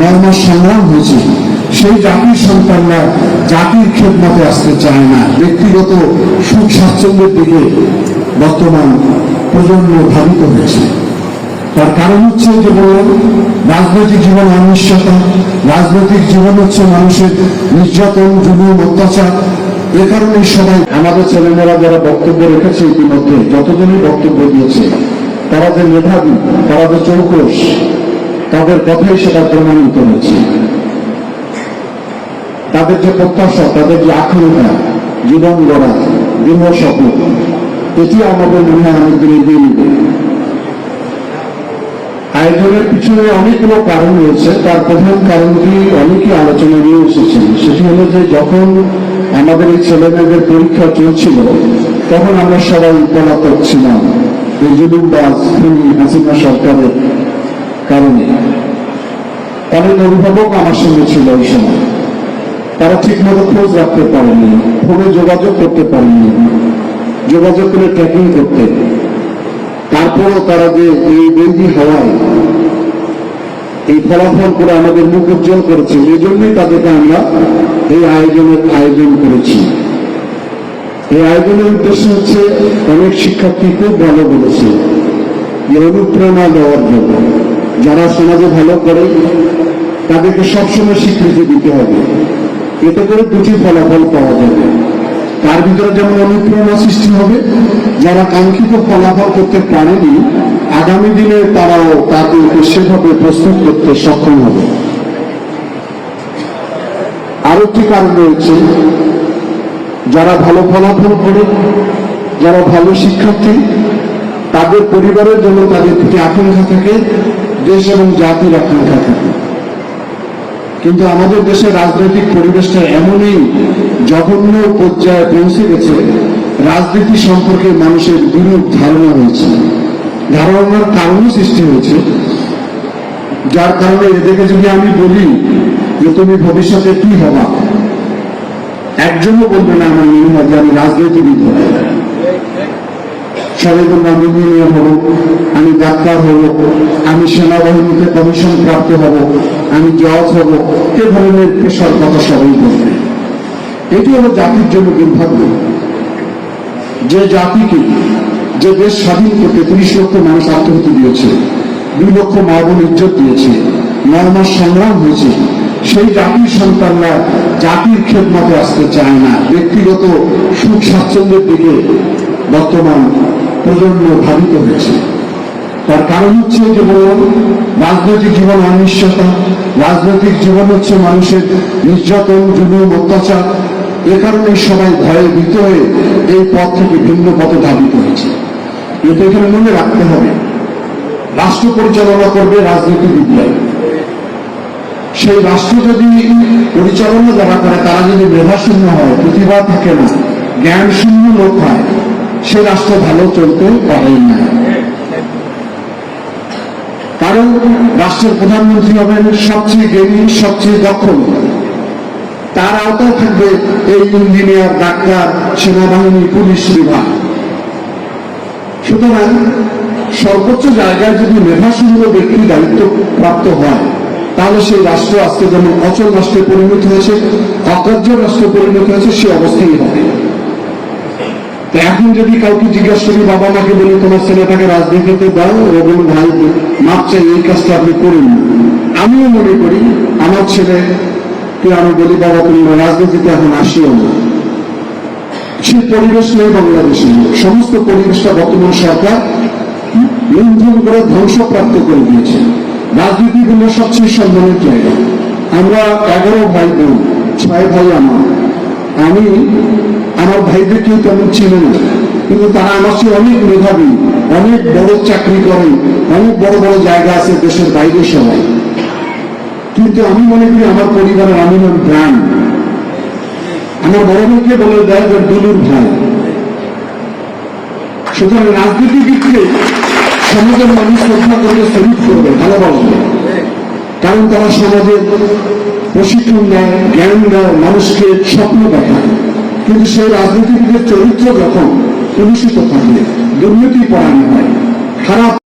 নয় মাস সংগ্রাম হয়েছে। সেই জাতির সন্তানরা জাতির খেদমতে আসতে চায় না। ব্যক্তিগত সুখ স্বাচ্ছন্দ্যের দিকে বর্তমান প্রজন্ম ধাবিত হয়েছে। তার কারণ হচ্ছে যে বললাম, রাজনৈতিক জীবন অনিশ্চয়তা, রাজনৈতিক জীবন হচ্ছে মানুষের নির্যাতন, জুলুম, অত্যাচার। এ কারণে সবাই, আমাদের ছেলেমেয়েরা যারা বক্তব্য রেখেছে ইতিমধ্যে, যতজনই বক্তব্য দিয়েছে, তারা যে মেধাবী, তারা যে চৌকস তাদের কথাই সেটা প্রমাণিত হয়েছে। তাদের যে প্রত্যাশা, তাদের যে আকাঙ্ক্ষা, জীবন গড়া, দৃঢ় স্বপ্ন, এটি আমাদের মনে হয় অনেকদিন এগিয়ে নেবে আয়োজনের পিছনে অনেকগুলো কারণ রয়েছে। তার প্রধান কারণটি অনেকে আলোচনা নিয়ে এসেছেন। সেটি হলো যে যখন আমাদের এই ছেলেমেয়েদের পরীক্ষা চলছিল, তখন আমরা সবাই পলাতক ছিলাম। জুলুমবাজ খুনি হাসিনা সরকারের কারণে। অনেক অভিভাবক আমার সঙ্গে ছিল এই সময়। তারা ঠিক মতো খোঁজ রাখতে পারেনি, ফোনে যোগাযোগ করতে পারেনি, যোগাযোগ করে ট্র্যাকিং করতে। তারপরও তারা যে এই বৈধি হওয়ায় এই ফলাফল করে আমাদের মুখ উজ্জ্বল করেছে এই জন্যই তাদেরকে আমরা এই আয়োজনের আয়োজন করেছি। এই আয়োজনের উদ্দেশ্য হচ্ছে অনেক শিক্ষার্থী খুব ভালো বলেছে যে অনুপ্রেরণা দেওয়ার জন্য। যারা সমাজে ভালো করে, তাদেরকে সবসময় স্বীকৃতি দিতে হবে। এতে করে দুটি ফলাফল পাওয়া যাবে। তার ভিতরে যেমন অনুপ্রেরণা সৃষ্টি হবে, যারা কাঙ্ক্ষিত ফলাফল করতে পারেনি, আগামী দিনে তারাও তাদেরকে সেভাবে প্রস্তুত করতে সক্ষম হবে। আরও একটি কারণ রয়েছে, যারা ভালো ফলাফল করে, যারা ভালো শিক্ষার্থী, তাদের পরিবারের জন্য তাদের প্রতি আকাঙ্ক্ষা থাকে দেশ এবং জাতির আকাঙ্ক্ষা থাকে। কিন্তু আমাদের দেশের রাজনৈতিক পরিবেশটা এমনই জঘন্য পর্যায়ে পৌঁছে গেছে, রাজনীতি সম্পর্কে মানুষের বিরূপ ধারণা হয়েছে, ধারণার কারণও সৃষ্টি হয়েছে। যার কারণে এদেরকে যদি আমি বলি যে তুমি ভবিষ্যতে কি হবা, একজনও বলবে না, আমার মনে হয় যে আমি রাজনীতিবিদ হব সবাই বলব আমি ইঞ্জিনিয়ার হব, আমি ডাক্তার হব, আমি সেনাবাহিনীতে কমিশন প্রাপ্ত হব, আমি জজ হব, এ ধরনের পেশার কথা সবাই বলবে। এটি হলো জাতির জন্য দুর্ভাগ্য। যে জাতিকে, যে দেশ স্বাধীন করতে তিরিশ লক্ষ মানুষ আত্মহত্যা দিয়েছে, দুই লক্ষ মা বোন ইজ্জত দিয়েছে নয় মাস সংগ্রাম হয়েছে, সেই জাতির সন্তানরা জাতির খেদমতে আসতে চায় না। ব্যক্তিগত সুখ স্বাচ্ছন্দ্যের দিকে বর্তমান প্রজন্ম ধাবিত হয়েছে। তার কারণ হচ্ছে যে বললাম রাজনৈতিক জীবন অনিশ্চয়তা, রাজনৈতিক জীবন হচ্ছে মানুষের নির্যাতন, জুলুম, অত্যাচার। এ কারণে সবাই ভয়ে ভীত হয়ে এই পথ থেকে ভিন্ন পথে ধাবিত হয়েছে। কিন্তু এখানে মনে রাখতে হবে, রাষ্ট্র পরিচালনা করবে রাজনীতিবিদরা সেই রাষ্ট্র যদি পরিচালনা যারা করে, তারা যদি মেধাশূন্য হয়, প্রতিভা থাকে না জ্ঞান শূন্য লোক হয় সে রাষ্ট্র ভালো চলতে পারে না। কারণ রাষ্ট্রের প্রধানমন্ত্রী হবেন সবচেয়ে জ্ঞানী, সবচেয়ে দক্ষ। তার আওতায় থাকবে এই ইঞ্জিনিয়ার, ডাক্তার, সেনাবাহিনী, পুলিশ বিভাগ। সুতরাং সর্বোচ্চ জায়গায় যদি মেধাশূন্য ব্যক্তি দায়িত্ব প্রাপ্ত হয়, তাহলে সেই রাষ্ট্র আজকে যেমন অচল রাষ্ট্রে পরিণত হয়েছে, অকার্য রাষ্ট্রে পরিণত হয়েছে, সে অবস্থাই হবে। এখন যদি কাউকে জিজ্ঞাসা করি, বাবা মাকে বলি তোমার ছেলেটাকে রাজনীতিতে দাও এবং ভাই মাপ চাই, এই কাজটা আপনি করুন। আমিও মনে করি, আমার ছেলেকে আমি বলি, বাবা, তুমি রাজনীতিতে এখন আসিও না। সে পরিবেশ নেই বাংলাদেশে। সমস্ত পরিবেশটা বর্তমান সরকার লুণ্ঠন করে ধ্বংসপ্রাপ্ত করে দিয়েছে। রাজনীতি হলো সবচেয়ে সম্মানের জায়গা। আমরা এগারো ভাই বোন, ছয় ভাই, আমার। আমি আমার ভাইদের কেউ তেমন চিনে না, কিন্তু তারা আমার চেয়ে অনেক মেধাবী, অনেক বড় চাকরি করে, অনেক বড় বড় জায়গা আছে দেশের বাইরে সবাই। কিন্তু আমি মনে করি আমার পরিবারের আমি হলাম ব্রান্ড আমার বড় ভাইকে বলে দেয় যে দুলুর ভাই। সুতরাং রাজনীতিবিদকে সমাজের মানুষ শ্রদ্ধা করবে শরীর করবে, ভালোবাসবে। কারণ তারা সমাজে প্রশিক্ষণ দেয় জ্ঞান দেয় মানুষকে স্বপ্ন দেখায়। কিন্তু সেই রাজনীতিবিদের চরিত্র যখন কলুষিত থাকে, দুর্নীতি পরায়ণ হয়, খারাপ